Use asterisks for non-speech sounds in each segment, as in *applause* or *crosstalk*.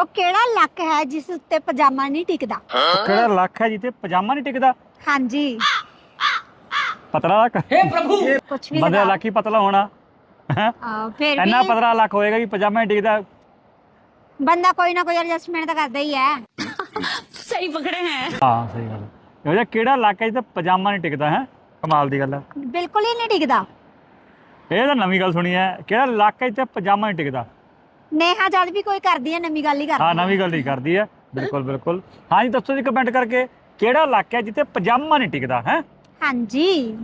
ਉਹ ਕਿਹੜਾ ਲੱਕ ਹੈ ਜਿਸ ਉੱਤੇ ਪਜਾਮਾ ਨਹੀਂ ਟਿਕਦਾ? ਕਿਹੜਾ ਲੱਖ ਹੈ ਜਿੱਤੇ ਪਜਾਮਾ ਨਹੀਂ ਟਿਕਦਾ? ਹਾਂਜੀ। ਪਤਲਾ ਲੱਖ ਕੁਝ ਵੀ ਬੰਦੇ ਲਗਾ। ਲੱਖ ਹੀ ਪਤਲਾ ਹੋਣਾ। ਹੈਂ? ਆ, ਫਿਰ ਇੰਨਾ ਵੀ ਪਤਲਾ ਲੱਖ ਹੋਏਗਾ ਕਿ ਪਜਾਮਾ ਨਹੀਂ ਟਿਕਦਾ। ਬੰਦਾ ਕੋਈ ਨਾ ਕੋਈ ਐਡਜਸਟਮੈਂਟ ਤਾਂ ਕਰਦਾ ਹੀ ਹੈ। ਹਾਂ। ਸਹੀ ਗੱਲ। ਹੈ ਇਹੋ ਜਿਹਾ ਕਿਹੜਾ ਲੱਕ ਹੈ ਜਿੱਤੇ ਪਜਾਮਾ ਨਹੀਂ ਟਿਕਦਾ ਹੈ? ਕਮਾਲ ਦੀ ਗੱਲ ਹੈ। ਬਿਲਕੁਲ ਹੀ ਨਹੀਂ ਟਿਕਦਾ। ਇਹ ਤਾਂ ਨਵੀਂ ਗੱਲ ਸੁਣੀ ਹੈ। ਕਿਹੜਾ ਲੱਕ ਹੈ ਜਿੱਤੇ ਪਜਾਮਾ ਨਹੀਂ ਟਿਕਦਾ? ਨੇਹਾ ਜਦ ਵੀ ਕੋਈ ਕਰਦੀ ਹੈ ਨਵੀਂ ਗੱਲ ਹੀ ਕਰਦੀ ਹਾਂ ਹੈ। ਨਵੀਂ ਗੱਲ ਨਹੀਂ ਕਰਦੀ ਹੈ ਬਿਲਕੁਲ ਬਿਲਕੁਲ। ਹਾਂ ਜੀ ਦੱਸੋ ਜੀ ਕਮੈਂਟ ਕਰਕੇ ਕਿਹੜਾ ਲੱਕ ਹੈ ਜਿੱਤੇ ਪਜਾਮਾ ਨਹੀਂ ਟਿਕਦਾ ਹੈ? ਹਾਂਜੀ।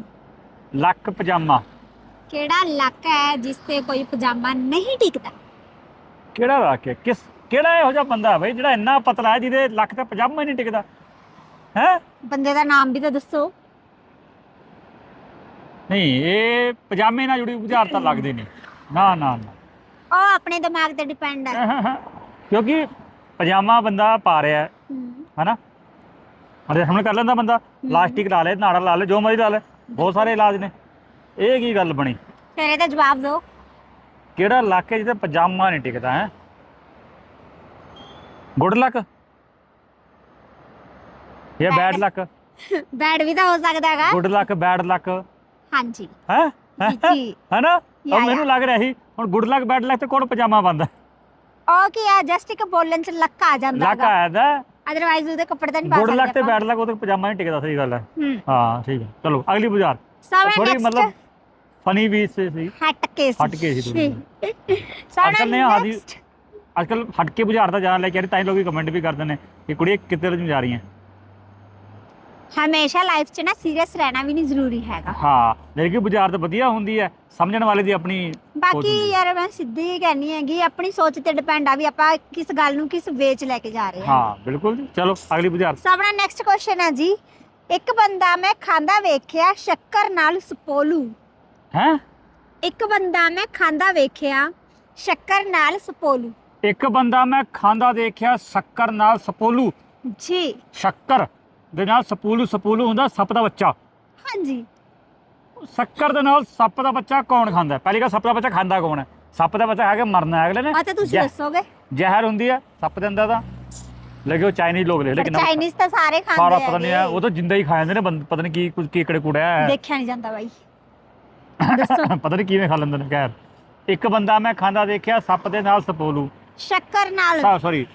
ਲੱਕ ਪਜਾਮਾ। ਕਿਹੜਾ ਲੱਕ ਹੈ ਜਿਸ ਤੇ ਕੋਈ ਪਜਾਮਾ ਨਹੀਂ ਟਿਕਦਾ? ਕਿਹੜਾ ਲੱਕ ਹੈ? ਕਿਸ ਕਿਹੜਾ ਇਹੋ ਜਿਹਾ ਬੰਦਾ ਹੈ ਬਈ ਜਿਹੜਾ ਇੰਨਾ ਪਤਲਾ ਹੈ ਜਿਹਦੇ ਲੱਕ ਤੇ ਪਜਾਮਾ ਹੀ ਨਹੀਂ ਟਿਕਦਾ? ਹੈ? ਬੰਦੇ ਦਾ ਨਾਮ ਵੀ ਤਾਂ ਦੱਸੋ। ਨਹੀਂ ਇਹ ਪਜਾਮੇ ਨਾਲ ਜੁੜੀ ਬੁਝਾਰਤਾਂ ਲੱਗਦੀ ਨਹੀਂ ਨਾ ਨਾ ਨਾ। ਆਪਣੇ ਦਿਮਾਗ ਤੇ ਡਿਪੈਂਡ ਹੈ ਕਿਉਂਕਿ ਪਜਾਮਾ ਬੰਦਾ ਪਾ ਰਿਹਾ ਹੈ ਹਨਾ? ਹਰੇ ਸਾਹਮਣੇ ਕਰ ਲੈਂਦਾ ਬੰਦਾ ਪਲਾਸਟਿਕ ਲਾ ਲੇ ਨਾੜਾ ਲਾ ਲੇ ਜੋ ਮਰਜ਼ੀ ਲਾ ਲੇ ਬਹੁਤ ਸਾਰੇ ਇਲਾਜ ਨੇ। ਇਹ ਕੀ ਗੱਲ ਬਣੀ? ਫਿਰ ਇਹਦਾ ਜਵਾਬ ਦਿਓ। ਕਿਹੜਾ ਲੱਕ ਹੈ ਜਿਹਦੇ ਪਜਾਮਾ ਨਹੀਂ ਟਿਕਦਾ ਹੈ? Good luck? ਇਹ ਬੈਡ ਲੱਕ? ਬੈਡ ਵੀ ਤਾਂ ਹੋ ਸਕਦਾ ਹੈਗਾ। Good luck bad luck? ਹਾਂਜੀ। ਹੈ? ਜੀ ਹੈਨਾ ਉਹ ਮੈਨੂੰ ਲੱਗ ਰਿਹਾ ਸੀ। ਹੁਣ ਗੁੱਡ ਲੱਕ ਬੈਡ ਲੱਕ ਤੇ ਕੋਣ ਪਜਾਮਾ ਬੰਦਾ ਉਹ ਕੀ ਹੈ ਜਸਟ ਇੱਕ ਬੋਲਣ ਚ ਲੱਕ ਆ ਜਾਂਦਾ ਲੱਕ ਹੈਗਾ। ਆਇਆ ਦਾ ਅਦਰਵਾਈਜ਼ ਉਹਦੇ ਕੱਪੜੇ ਤਾਂ ਨਹੀਂ ਪਾ ਗੁੱਡ ਸਕਦੇ ਲੱਕ ਤੇ। ਬੈਡ ਲੱਕ ਉਹਦੇ ਪਜਾਮਾ ਨਹੀਂ ਟਿਕਦਾ ਸਹੀ ਗੱਲ ਹੈ। ਹੂੰ। ਹਾਂ ਠੀਕ ਹੈ। ਚਲੋ ਅਗਲੀ ਸਾਹਮਣੇ ਥੋੜੀ ਮਤਲਬ ਫਨੀ ਵੀ ਸੀ ਸੀ। ਹਟ ਕੇ ਸੀ। ਹਟ ਕੇ ਸੀ ਥੋੜ੍ਹੀ ਨੇ ਆਦੀ ਅੱਜ ਕੱਲ ਹਟ ਕੇ ਬੁਝਾਰ ਦਾ ਜਾਣ ਲੈ ਕੇ ਆ ਰਹੀ ਤਾਂ ਹੀ ਲੋਕ ਕਮੈਂਟ ਵੀ ਕਰਦੇ ਨੇ ਕਿ ਕੁੜੀ ਕਿੱਥੇ ਨੂੰ ਜਾ ਰਹੀਆਂ। ਹਮੇਸ਼ਾ ਲਾਈਫ 'ਚ ਨਾ ਸੀਰੀਅਸ ਰਹਿਣਾ ਵੀ ਨਹੀਂ ਜ਼ਰੂਰੀ ਹੈਗਾ। ਹਾਂ ਲੇਕਿਨ ਬੁਝਾਰ ਤਾਂ ਵਧੀਆ ਹੁੰਦੀ ਹੈ ਸਮਝਣ ਵਾਲੇ ਦੀ ਆਪਣੀ ਸੋਚ ਬਾਕੀ ਹੁੰਦੀ ਹੈ। ਯਾਰ ਮੈਂ ਸਿੱਧੀ ਹੀ ਕਹਿਣੀ ਹੈਗੀ ਆਪਣੀ ਸੋਚ ਤੇ ਡਿਪੈਂਡ ਆ ਵੀ ਆਪਾਂ ਕਿਸ ਗੱਲ ਨੂੰ ਕਿਸ ਵੇਚ ਲੈ ਕੇ ਜਾ ਰਹੇ ਹਾਂ। ਹਾਂ ਬਿਲਕੁਲ ਜੀ। ਚਲੋ ਅਗਲੀ ਬੁਝਾਰ ਸਾਹਮਣੇ ਨੈਕਸਟ ਕੁਐਸਚਨ ਹੈ ਜੀ। ਇੱਕ ਬੰਦਾ ਮੈਂ ਖਾਂਦਾ ਵੇਖਿਆ ਸ਼ੱਕਰ ਨਾਲ ਸਪੋਲੂ। ਹੈ? ਇੱਕ ਬੰਦਾ ਮੈਂ ਖਾਂਦਾ ਵੇਖਿਆ ਸ਼ੱਕਰ ਨਾਲ ਸਪੋਲੂ। ਇੱਕ ਬੰਦਾ ਮੈਂ ਖਾਂਦਾ ਦੇਖਿਆ ਸ਼ੱਕਰ ਨਾਲ ਸਪੋਲੂ। ਜੀ। ਸ਼ੱਕਰ। ਦੇ ਨਾਲ ਸਪੂਲੂ ਸਪੂਲੂ ਹੁੰਦਾ ਸੱਪ ਦਾ ਬੱਚਾ। ਹਾਂਜੀ। ਸ਼ੱਕਰ ਦੇ ਨਾਲ ਸੱਪ ਦਾ ਬੱਚਾ ਕੌਣ ਖਾਂਦਾ ਹੈ? ਪਹਿਲੀ ਗੱਲ ਸੱਪ ਦਾ ਬੱਚਾ ਖਾਂਦਾ ਕੌਣ ਹੈ? ਸੱਪ ਦਾ ਬੱਚਾ ਖਾ ਕੇ ਮਰਨਾ ਹੈ ਅਗਲੇ ਨੇ। ਆ ਤਾਂ ਤੁਸੀਂ ਜ਼ਹਿ- ਦੱਸੋਗੇ? ਜ਼ਹਿਰ ਹੁੰਦੀ ਹੈ ਸੱਪ ਦੇ ਅੰਦਰ ਤਾਂ। ਲੇਕਿਨ ਉਹ ਚਾਈਨੀਜ਼ ਲੋਕ ਲੈ ਪਰ ਲੇਕਿਨ ਚਾਈਨੀਜ਼ ਤਾਂ ਸਾਰੇ ਖਾਂਦੇ ਸਾਰਾ ਪਤਾ ਨਹੀਂ ਹੈ ਹੈਗੇ। ਉਹ ਤਾਂ ਜਿੰਦਾ ਹੀ ਖਾ ਜਾਂਦੇ ਨੇ ਬੰਦ- ਪਤਾ ਨਹੀਂ ਕੀ ਕੁਝ ਕੀਕੜੇ ਕੁੜਿਆ ਹੈ। ਦੇਖਿਆ ਨਹੀਂ ਜਾਂਦਾ ਬਾਈ। *laughs* ਦੱਸੋ। ਪਤਾ ਨਹੀਂ ਕਿਵੇਂ ਖਾ ਲੈਂਦੇ ਨੇ ਖੈਰ। ਇੱਕ ਬੰਦਾ ਮੈਂ ਖਾਂਦਾ ਦੇਖਿਆ ਸੱਪ ਦੇ ਨਾਲ ਸਪੋਲੂ। ਸ਼ੱਕਰ ਨਾਲ। ਸੌਰੀ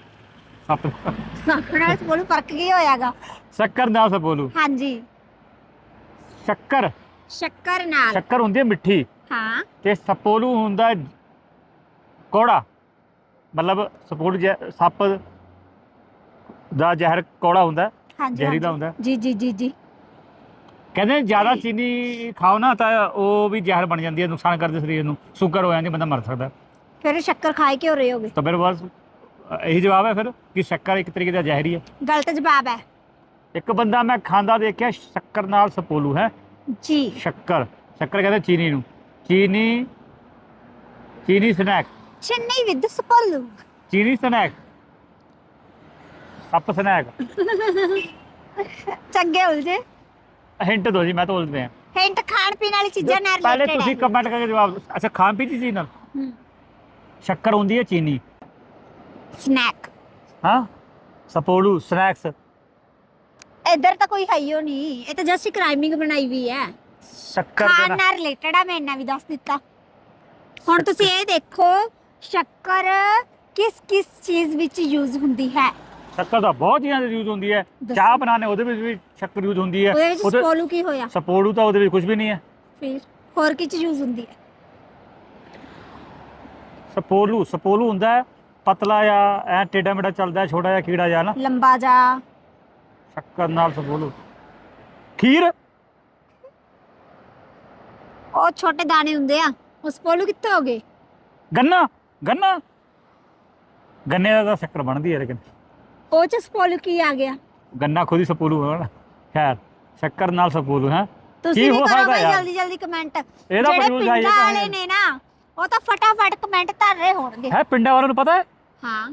ਸੱਪ ਸ਼ੱਕਰ ਨਾਲ ਸਪੋਲੂ ਫ਼ਰਕ ਕੀ ਹੋਇਆਗਾ? ਸ਼ੱਕਰ ਨਾਲ ਸਪੋਲੂ ਹਾਂਜੀ। ਸ਼ੱਕਰ। ਸ਼ੱਕਰ ਨਾਲ। ਸ਼ੱਕਰ ਹੁੰਦੀ ਹੈ ਮਿੱਠੀ। ਹਾਂ। ਤੇ ਸਪੋਲੂ ਹੁੰਦਾ ਹੈ ਕੌੜਾ। ਮਤਲਬ ਜ਼ਹਿ- ਸੱਪ ਦਾ ਜ਼ਹਿਰ ਕੌੜਾ ਹੁੰਦਾ ਹੈ। ਹਾਂਜੀ ਜ਼ਹਿਰੀਲਾ ਹਾਂਜੀ। ਹੁੰਦਾ ਜੀ ਜੀ ਜੀ ਜੀ। ਕਹਿੰਦੇ ਜ਼ਿਆਦਾ ਚੀਨੀ ਖਾਓ ਨਾ ਤਾਂ ਉਹ ਵੀ ਜ਼ਹਿਰ ਬਣ ਜਾਂਦੀ ਹੈ ਨੁਕਸਾਨ ਕਰਦੇ ਸਰੀਰ ਨੂੰ। ਸ਼ੂਗਰ ਹੋ ਜਾਂਦੀ ਬੰਦਾ ਮਰ ਸਕਦਾ ਹੈ। ਫਿਰ ਸ਼ੱਕਰ ਖਾਏ ਕਿਉਂ ਰਹੇ ਹੋਗੇ? ਤਾਂ ਮੇਰੇ ਬਸ ਇਹੀ ਜਵਾਬ ਹੈ ਫਿਰ ਕਿ ਸ਼ੱਕਰ ਇੱਕ ਤਰੀਕੇ ਦਾ ਜ਼ਹਿਰ ਹੀ। ਗਲਤ ਜਵਾਬ ਹੈ। ਇੱਕ ਬੰਦਾ ਮੈਂ ਖਾਂਦਾ ਦੇਖਿਆ ਸ਼ੱਕਰ ਨਾਲ ਸਪੋਲੂ ਹੈ। ਜੀ। ਸ਼ੱਕਰ ਸ਼ੱਕਰ ਕਹਿੰਦੇ ਚੀਨੀ ਨੂੰ। ਚੀਨੀ ਚੀਨੀ ਸਨੈਕ। ਚੰਨਈ ਵਿਦ ਸਪੋਲੂ। ਚੀਨੀ ਸਨੈਕ। ਸੱਪ ਸਨੈਕ। ਚੰਗੇ ਉਲਝੇ ਹਿੰਟ ਦਿਓ ਜੀ ਮੈਂ ਤਾਂ ਉਲਝਦੇ ਆ ਹਿੰਟ ਖਾਣ ਪੀਣ ਵਾਲੀ ਚੀਜ਼ਾਂ ਨਾਲ ਪਹਿਲੇ ਰਿਲੇਟਡ ਤੁਸੀਂ ਕਮੈਂਟ ਕਰਕੇ ਜਵਾਬ। ਅੱਛਾ ਖਾਣ ਪੀਣ ਦੀ ਚੀਜ਼ ਨਾਲ। ਸ਼ੱਕਰ ਹੁੰਦੀ ਹੈ ਚੀਨੀ। ਸਨੈਕ ਹਾਂ? ਸਪੋਲੂ ਸਨੈਕਸ ਇੱਧਰ ਤਾਂ ਕੋਈ ਹੈ ਹੀ ਓ ਨਹੀਂ। ਇਹ ਤਾਂ ਜਸਟ ਇੱਕ ਰਾਈਮਿੰਗ ਬਣਾਈ ਵੀ ਹੈ। ਸ਼ੱਕਰ ਦੇ ਖਾਣ ਨਾਲ ਨਾਲ ਰਿਲੇਟਡ ਆ ਮੈਂ ਇੰਨਾ ਵੀ ਦੱਸ ਦਿੱਤਾ। ਹੁਣ ਤੁਸੀਂ ਇਹ ਦੇਖੋ ਸ਼ੱਕਰ ਕਿਸ ਕਿਸ ਚੀਜ਼ ਵਿੱਚ ਯੂਜ਼ ਹੁੰਦੀ ਹੈ? ਸ਼ੱਕਰ ਦਾ ਬਹੁਤ ਚੀਜ਼ਾਂ ਯੂਜ਼ ਹੁੰਦੀ ਹੈ। ਦੱਸੋ। ਚਾਹ ਬਣਾਉਣੇ ਉਹਦੇ ਵਿੱਚ ਵੀ ਸ਼ੱਕਰ ਯੂਜ਼ ਹੁੰਦੀ ਹੈ। ਉਹਦੇ ਵਿੱਚ ਉਹਦੇ ਸਪੋਲੂ ਕੀ ਹੋਇਆ? ਸਪੋਲੂ ਤਾਂ ਉਹਦੇ ਵਿੱਚ ਕੁਝ ਵੀ ਨਹੀਂ ਹੈ। ਫਿਰ ਹੋਰ ਕੀ ਚੀਜ਼ ਯੂਜ਼ ਹੁੰਦੀ ਹੈ? ਸਪੋਲੂ ਸਪੋਲੂ ਹੁੰਦਾ ਹੈ ਪਤਲਾ ਜਾਂ ਐ ਟੇਡਾ ਮੇਡਾ ਚੱਲਦਾ ਛੋਟਾ ਜਿਹਾ ਕੀੜਾ ਜਿਹਾ ਨਾ। ਲੰਬਾ ਜਾ। ਸ਼ੱਕਰ ਨਾਲ ਸਪੋਲੂ ਖੀਰ? ਉਹ ਛੋਟੇ ਦਾਣੇ ਹੁੰਦੇ ਆ ਉਹ ਸਪੋਲੂ ਕਿੱਥੇ ਹੋ ਗਏ? ਗੰਨਾ ਗੰਨਾ? ਗੰਨੇ ਦਾ ਤਾਂ ਸ਼ੱਕਰ ਬਣਦੀ ਹੈ ਲੇਕਿਨ। ਉਹ ਚ ਸਪੋਲੂ ਕੀ ਆ ਗਿਆ? ਗੰਨਾ ਖੁਦ ਹੀ ਸਪੋਲੂ ਹੈ ਨਾ ਖੈਰ ਸ਼ੱਕਰ ਨਾਲ ਸਪੋਲੂ ਹੈ। ਤੁਸੀਂ ਵੀ ਹੋ ਕਰੋ ਸਕਦਾ ਬਈ ਯਾਰ? ਜਲਦੀ ਜਲਦੀ ਕਮੈਂਟ ਇਹਦਾ ਜਿਹੜੇ ਪ੍ਰਯੋਗ ਆਈ ਪਿੰਡਾਂ ਵਾਲੇ ਨੇ ਨਾ ਉਹ ਤਾਂ ਫਟਾਫਟ ਕਮੈਂਟ ਧਰ ਰਹੇ ਹੋਣਗੇ। ਹੈ ਪਿੰਡਾਂ ਵਾਲਿਆਂ ਨੂੰ ਪਤਾ ਹੈ? ਹਾਂ।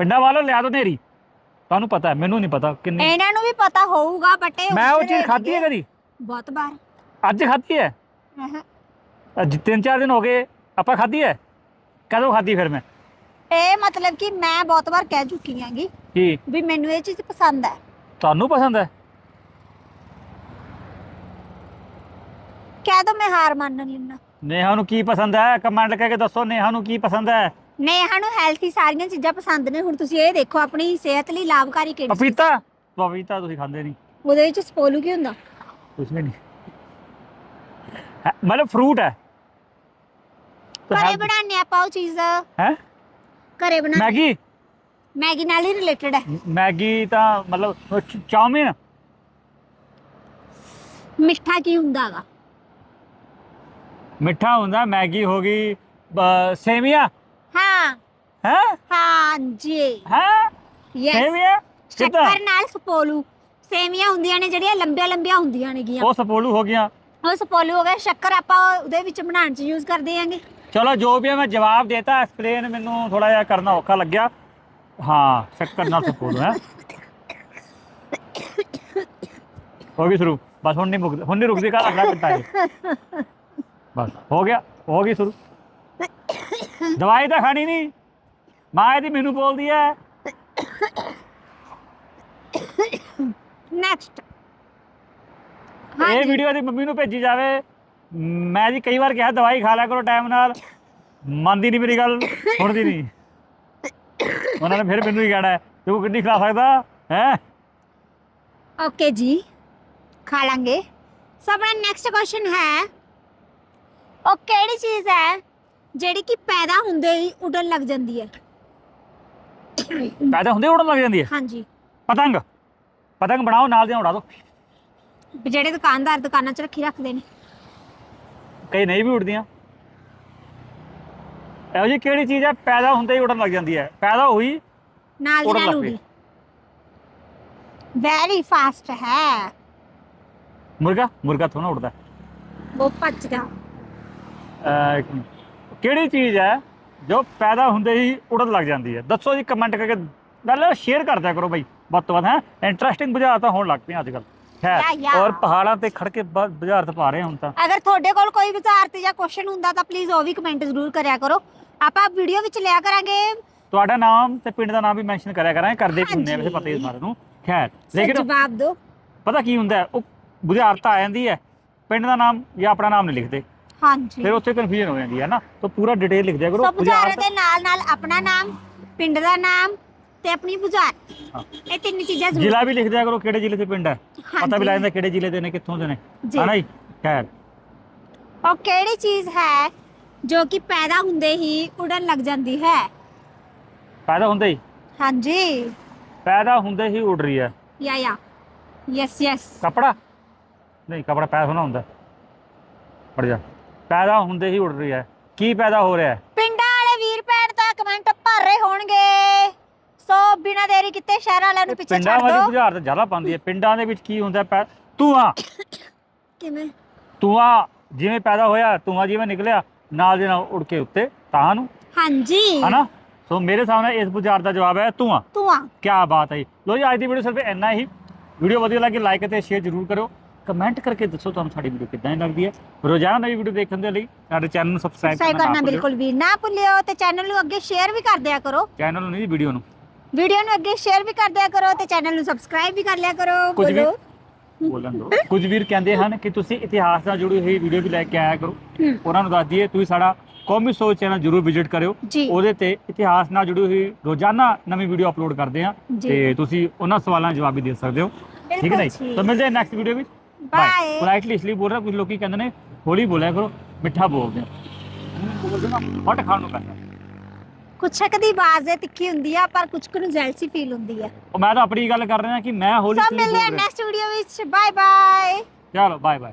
ਪਿੰਡਾਂ ਵਾਲਿਆਂ ਲਿਆ ਦੋ ਨੇਰੀ ਤੁਹਾਨੂੰ ਪਤਾ ਹੈ ਮੈਨੂੰ ਨਹੀਂ ਪਤਾ ਕਿੰਨੀ ਇਹਨਾਂ ਨੂੰ ਵੀ ਪਤਾ ਹੋਊਗਾ ਬਟ ਮੈਂ ਉਹ ਚੀਜ਼ ਖਾਧੀ ਹੈ। ਕਦੀ? ਬਹੁਤ ਵਾਰ। ਅੱਜ ਖਾਧੀ ਹੈ? ਅਹਾਂ। ਅੱਜ ਤਿੰਨ ਚਾਰ ਦਿਨ ਹੋ ਗਏ ਆਪਾਂ ਖਾਧੀ ਹੈ? ਕਦੋਂ ਖਾਧੀ ਫਿਰ ਮੈਂ? ਇਹ ਮਤਲਬ ਕਿ ਮੈਂ ਬਹੁਤ ਵਾਰ ਕਹਿ ਚੁੱਕੀ ਹਾਂਗੀ ਕੀ? ਵੀ ਮੈਨੂੰ ਇਹ ਚੀਜ਼ ਪਸੰਦ ਹੈ। ਤੁਹਾਨੂੰ ਪਸੰਦ ਹੈ? ਕਹਿ ਦੋ ਮੈਂ ਹਾਰ ਮੰਨ ਲੈਣਾ ਨੇਹਾ ਨੂੰ ਕੀ ਪਸੰਦ ਹੈ? ਕਮੈਂਟ ਕਰਕੇ ਦੱਸੋ ਨੇਹਾ ਨੂੰ ਕੀ ਪਸੰਦ ਹੈ? ਨੇਹਾ ਨੂੰ ਹੈਲਥੀ ਸਾਰੀਆਂ ਚੀਜ਼ਾਂ ਪਸੰਦ ਨੇ ਹੁਣ ਤੁਸੀਂ ਇਹ ਦੇਖੋ ਆਪਣੀ ਸਿਹਤ ਲਈ ਲਾਭਕਾਰੀ ਕਿਹੜੀ ਚੀਜ਼- ਪਪੀਤਾ? ਪਪੀਤਾ ਤੁਸੀਂ ਖਾਂਦੇ ਨਹੀਂ। ਉਹਦੇ ਵਿੱਚ ਸਪੋਲੂ ਕੀ ਹੁੰਦਾ? ਕੁਝ ਵੀ ਨਹੀਂ। ਹੈ, ਮਤਲਬ ਫਰੂਟ ਹੈ। ਘਰੇ ਬਣਾਉਂਦੇ ਆਪਾਂ ਉਹ ਚੀਜ਼। ਹੈ? ਘਰੇ ਬਣਾ ਮੈਗੀ? ਮੈਗੀ ਨਾਲ ਹੀ ਰਿਲੇਟਡ ਹੈ। ਮੈਗੀ ਤਾਂ ਮਤਲਬ ਚ- ਚਾਊਮੀਨ ਮਿੱਠਾ ਕੀ ਹੁੰਦਾਗਾ ਮਿੱਠਾ ਹੁੰਦਾ ਮੈਗੀ ਹੋ ਗਈ ਬ- ਸੇਵੀਆਂ? ਹਾਂ? ਹੈ ਹਾਂ? ਜੀ ਹੈ ਯੈਸ ਸੇਵੀਆਂ ਕਿੱਦਾਂ? ਸ਼ੱਕਰ ਨਾਲ ਸਪੋਲੂ। ਸੇਵੀਆਂ ਹੁੰਦੀਆਂ ਨੇ ਜਿਹੜੀਆਂ ਲੰਬੀਆਂ ਲੰਬੀਆਂ ਹੁੰਦੀਆਂ ਨੇਗੀਆਂ। ਉਹ ਸਪੋਲੂ ਹੋ ਗਿਆ ਉਹ ਸਪੋਲੂ ਹੋ ਗਿਆ ਸ਼ੱਕਰ ਆਪਾਂ ਉਹਦੇ ਵਿੱਚ ਬਣਾਉਣ ਚ ਯੂਜ਼ ਕਰਦੇ ਆਂਗੇ। ਚਲੋ ਜੋ ਵੀ ਹੈ ਮੈਂ ਜਵਾਬ ਦੇਤਾ। ਐਕਸਪਲੇਨ ਮੈਨੂੰ ਥੋੜਾ ਜਿਹਾ ਕਰਨਾ ਔਖਾ ਲੱਗਿਆ। ਹਾਂ ਸ਼ੱਕਰ ਨਾਲ ਸਪੋਲੂ ਹੈ। ਹੋ ਗਈ ਸ਼ੁਰੂ। ਬਸ ਹੁਣ ਨਹੀਂ ਮੁੱਕਦੀ। ਹੁਣ ਨਹੀਂ ਰੁਕਦੀ ਕੱਲ ਅਗਲਾ ਕਿੱਤਾ ਹੈ ਬਸ ਹੋ ਗਿਆ। ਹੋ ਗਈ ਸ਼ੁਰੂ। ਦਵਾਈ ਤਾਂ ਖਾਣੀ ਨਹੀਂ ਮਾਂ ਇਹਦੀ ਮੈਨੂੰ ਬੋਲਦੀ ਹੈ ਨੈਕਸਟ ਇਹ ਵੀਡੀਓ ਦੀ ਮੰਮੀ ਨੂੰ ਭੇਜੀ ਜਾਵੇ। ਮੈਂ ਜੀ ਕਈ ਵਾਰ ਕਿਹਾ ਦਵਾਈ ਖਾ ਲਿਆ ਕਰੋ ਟਾਈਮ ਨਾਲ। ਮੰਨਦੀ ਨਹੀਂ ਮੇਰੀ ਗੱਲ ਸੁਣਦੀ ਨਹੀਂ ਉਹਨਾਂ ਨੇ ਫਿਰ ਮੈਨੂੰ ਹੀ ਕਹਿਣਾ ਤੂੰ ਕਿੰਨੀ ਖਾ ਸਕਦਾ ਹੈ? ਓਕੇ ਜੀ ਖਾ ਲਾਂਗੇ। ਸੋ ਆਪਣਾ ਨੈਕਸਟ ਕੁਐਸਚਨ ਹੈ ਉਹ ਕਿਹੜੀ ਚੀਜ਼ ਹੈ ਜਿਹੜੀ ਕਿ ਪੈਦਾ ਹੁੰਦੇ ਹੀ ਉੱਡਣ ਲੱਗ ਜਾਂਦੀ ਹੈ? ਪੈਦਾ ਹੁੰਦੇ ਉੜਨ ਲੱਗ ਜਾਂਦੀ ਹੈ? ਹਾਂਜੀ। ਪਤੰਗ? ਪਤੰਗ ਬਣਾਓ ਨਾਲ ਦੇ ਉਡਾ ਦਿਓ ਵੀ ਜਿਹੜੇ ਦੁਕਾਨਦਾਰ ਦੁਕਾਨਾਂ 'ਚ ਰੱਖੀ ਰੱਖਦੇ ਨੇ। ਕਈ ਨਹੀਂ ਵੀ ਉੜਦੀਆਂ। ਇਹੋ ਜਿਹੀ ਕਿਹੜੀ ਚੀਜ਼ ਹੈ ਪੈਦਾ ਹੁੰਦੇ ਹੀ ਉੜਨ ਲੱਗ ਜਾਂਦੀ ਹੈ। ਪੈਦਾ ਹੋਈ ਨਾਲ ਦੀ ਨਾਲ ਲੱਗ ਉਡੀ ਵੈਰੀ ਫਾਸਟ ਹੈ। ਮੁਰਗਾ? ਮੁਰਗਾ ਥੋੜਾ ਉੜਦਾ। ਉਹ ਭੱਜਦਾ ਅਹ, ਇੱਕ ਮਿੰਟ। ਕਿਹੜੀ ਚੀਜ਼ ਹੈ ਜੋ ਪੈਦਾ ਹੁੰਦੇ ਹੀ ਉੜਨ ਲੱਗ ਜਾਂਦੀ ਹੈ। ਦੱਸੋ ਜੀ ਕਮੈਂਟ ਕਰਕੇ ਨਾਲ ਸ਼ੇਅਰ ਕਰ ਦਿਆ ਕਰੋ ਬਾਈ ਵੱਧ ਤੋਂ ਵੱਧ ਹੈ। ਇੰਟਰਸਟਿੰਗ ਬੁਝਾਰ ਤਾਂ ਹੋਣ ਲੱਗ ਪਈਆਂ ਅੱਜ ਕੱਲ ਯਾ, ਖੈਰ ਯਾ। ਔਰ ਪਹਾੜਾਂ ਤੇ ਖੜ ਕੇ ਬ- ਬੁਝਾਰਤ ਪਾ ਰਹੇ ਹੁਣ ਤਾਂ। ਅਗਰ ਤੁਹਾਡੇ ਕੋਲ ਕੋਈ ਵਿਚਾਰਤ ਜਾਂ ਕੁਐਸਚਨ ਹੁੰਦਾ ਤਾਂ ਪਲੀਜ਼ ਉਹ ਵੀ ਕਮੈਂਟ ਜ਼ਰੂਰ ਕਰਿਆ ਕਰੋ। ਆਪਾਂ ਵੀਡੀਓ ਵਿੱਚ ਲਿਆ ਕਰਾਂਗੇ। ਤੁਹਾਡਾ ਨਾਮ ਤੇ ਪਿੰਡ ਦਾ ਨਾਮ ਵੀ ਮੈਂਸ਼ਨ ਕਰਿਆ ਕਰਾਂਗੇ ਕਰਦੇ ਕੀ ਹੁੰਦੇ ਆ ਹਾਂਜੀ। ਵੈਸੇ ਪਤਾ ਹੀ ਹੈ ਸਾਰਿਆਂ ਨੂੰ। ਖੈਰ ਲੇਕਿਨ ਜਵਾਬ ਦਿਓ। ਪਤਾ ਕੀ ਹੁੰਦਾ ਹੈ, ਉਹ ਬੁਝਾਰਤ ਆ ਜਾਂਦੀ ਹੈ। ਪਿੰਡ ਦਾ ਨਾਮ ਜਾਂ ਆਪਣਾ ਨਾਮ ਨਹੀਂ ਲਿਖਦੇ। ਹਾਂਜੀ। ਫਿਰ ਉੱਥੇ ਕਨਫਿਊਜ਼ਨ ਹੋ ਜਾਂਦੀ ਹੈ ਨਾ ਤਾਂ ਪੂਰਾ ਡਿਟੇਲ ਲਿਖ ਦਿਆ ਕਰੋ ਸੋ ਬੁਝਾਰੇ ਬੁਝਾਰਤ ਦੇ ਨਾਲ ਨਾਲ ਆਪਣਾ ਨਾਮ ਪਿੰਡ ਦਾ ਨਾਮ ਤੇ ਆਪਣੀ ਬੁਝਾਰ ਹਾਂ। ਇਹ ਤਿੰਨ ਚੀਜ਼ਾਂ ਜ਼ਰੂਰ ਜ਼ਿਲ੍ਹਾ ਵੀ ਲਿਖ ਦਿਆ ਕਰੋ ਕਿਹੜੇ ਜ਼ਿਲ੍ਹੇ 'ਚ ਪਿੰਡ ਹੈ। ਪਤਾ ਵੀ। ਲੱਗ ਜਾਂਦਾ ਕਿਹੜੇ ਜ਼ਿਲ੍ਹੇ ਦੇ ਨੇ ਕਿੱਥੋਂ ਦੇ ਨੇ। ਜੀ। ਹਨਾ ਜੀ? ਖੈਰ। ਉਹ ਕਿਹੜੀ ਚੀਜ਼ ਹੈ ਜੋ ਕਿ ਪੈਦਾ ਹੁੰਦੇ ਹੀ ਉੜਨ ਲੱਗ ਜਾਂਦੀ ਹੈ? ਪੈਦਾ ਹੁੰਦੇ ਹੀ? ਹਾਂਜੀ। ਪੈਦਾ ਹੁੰਦੇ ਹੀ ਉੱਡ ਰਹੀ ਹੈ। ਯਾ ਯਾ। ਯੈਸ ਯੈਸ ਕਪੜਾ? ਨਹੀਂ ਕਪੜਾ ਪੈਦਾ ਹੋਣਾ ਹੁੰਦਾ। ਪੜ ਜਾ। ਪੈਦਾ ਹੁੰਦੇ ਹੀ ਉੱਡ ਰਹੀ ਹੈ। ਕੀ ਪੈਦਾ ਹੋ ਰਿਹਾ ਹੈ? ਪਿੰਡਾਂ ਵਾਲੇ ਵੀਰ ਭੈਣ ਤਾਂ ਕਮੈਂਟ ਭਰ ਰਹੇ ਹੋਣਗੇ। ਸੋ ਬਿਨਾਂ ਦੇਰੀ ਕੀਤੇ ਸ਼ਹਿਰਾਂ ਵਾਲਿਆਂ ਨੂੰ ਪਿੱਛੇ ਪਿੰਡਾਂ ਛੱਡ ਵਾਲੀ ਦਿਓ ਬੁਝਾਰ ਤਾਂ ਜ਼ਿਆਦਾ ਪਾਉਂਦੀ ਹੈ। ਪਿੰਡਾਂ ਦੇ ਵਿੱਚ ਕੀ ਹੁੰਦਾ ਪੈ ਧੂਆਂ ਕਿਵੇਂ? ਧੂਆਂ ਜਿਵੇਂ ਪੈਦਾ ਹੋਇਆ ਧੂਆਂ ਜਿਵੇਂ ਨਿਕਲਿਆ ਨਾਲ ਦੇ ਨਾਲ ਉੜ ਕੇ ਉੱਤੇ ਤਾਂ ਨੂੰ। ਹਾਂਜੀ। ਹਨਾ? ਸੋ ਮੇਰੇ ਸਾਹਮਣੇ ਇਸ ਬੁਝਾਰ ਦਾ ਜਵਾਬ ਹੈ ਧੂਆਂ ਧੂਆਂ ਕੀ ਬਾਤ ਹੈ ਜੀ। ਲੋ ਜੀ ਅੱਜ ਦੀ ਵੀਡੀਓ ਸਿਰਫ ਇੰਨਾ ਹੀ। ਵੀਡੀਓ ਵਧੀਆ ਲੱਗੀ ਲਾਈਕ ਅਤੇ ਸ਼ੇਅਰ ਜ਼ਰੂਰ ਕਰੋ ਕਮੈਂਟ ਕਰਕੇ ਦੱਸੋ ਤੁਹਾਨੂੰ ਸਾਡੀ ਵੀਡੀਓ ਕਿੱਦਾਂ ਦੀ ਲੱਗਦੀ ਹੈ। ਰੋਜ਼ਾਨਾ ਨਵੀਂ ਵੀਡੀਓ ਦੇਖਣ ਦੇ ਲਈ ਸਾਡੇ ਚੈਨਲ ਨੂੰ ਸਬਸਕ੍ਰਾਈਬ ਕਰਨਾ ਬਿਲਕੁਲ ਵੀ ਨਾ ਭੁੱਲਿਓ ਤੇ ਚੈਨਲ ਨੂੰ ਅੱਗੇ ਸ਼ੇਅਰ ਵੀ ਕਰ ਦਿਆ ਕਰੋ। ਚੈਨਲ ਨੂੰ ਨਹੀਂ ਵੀਡੀਓ ਨੂੰ। ਵੀਡੀਓ ਨੂੰ ਅੱਗੇ ਸ਼ੇਅਰ ਵੀ ਕਰ ਦਿਆ ਕਰੋ ਤੇ ਚੈਨਲ ਨੂੰ ਸਬਸਕ੍ਰਾਈਬ ਵੀ ਕਰ ਲਿਆ ਕਰੋ ਬੋਲੋ। ਬੋਲਣ ਦਿਓ। ਕੁਝ ਵੀਰ ਕਹਿੰਦੇ ਹਨ ਕਿ ਤੁਸੀਂ ਇਤਿਹਾਸ ਨਾਲ ਜੁੜੀ ਹੋਈ ਵੀਡੀਓ ਵੀ ਲੈ ਕੇ ਆਇਆ ਕਰੋ। ਉਹਨਾਂ ਨੂੰ ਦੱਸ ਦਈਏ ਤੁਸੀਂ ਸਾਡਾ ਕੌਮੀ ਸੋਚ ਚੈਨਲ ਜਰੂਰ ਵਿਜ਼ਿਟ ਕਰਿਓ। ਉਹਦੇ ਤੇ ਇਤਿਹਾਸ ਨਾਲ ਜੁੜੀ ਹੋਈ ਰੋਜ਼ਾਨਾ ਨਵੀਂ ਵੀਡੀਓ ਅਪਲੋਡ ਕਰਦੇ ਆ ਤੇ ਤੁਸੀਂ ਉਹਨਾਂ ਸਵਾਲਾਂ ਦੇ ਜਵਾਬ ਵੀ ਦੇ ਸਕਦੇ ਹੋ। ਠੀਕ ਹੈ ਨਾ? ਤਾਂ ਮਿਲਦੇ ਹਾਂ ਨੈਕਸਟ ਵੀਡੀਓ ਵਿੱਚ। ਬਾਏ ਪੋਲਾਈਟਲੀ ਇਸ ਲਈ ਬੋਲ ਰਿਹਾ ਕੁਝ ਲੋਕੀ ਕਹਿੰਦੇ ਨੇ ਹੌਲੀ ਬੋਲਿਆ ਕਰੋ ਮਿੱਠਾ ਬੋਲਦੇ ਆ ਫਟ ਖਾਣ ਨੂੰ ਪੈਂਦਾ ਕੁਛ ਕੁ ਦੀ ਆਵਾਜ਼ ਹੈ ਤਿੱਖੀ ਹੁੰਦੀ ਆ ਪਰ ਕੁਝ ਕੁ ਨੂੰ ਜੈਲਸੀ ਫੀਲ ਹੁੰਦੀ ਹੈ ਉਹ ਮੈਂ ਤਾਂ ਆਪਣੀ ਗੱਲ ਕਰ ਰਿਹਾ ਕਿ ਮੈਂ ਹੌਲੀ ਸਭ ਮਿਲਦੇ ਆ ਨੈਕਸਟ ਵੀਡੀਓ ਵਿੱਚ ਬਾਏ ਬਾਏ ਚਲੋ ਬਾਏ ਬਾਏ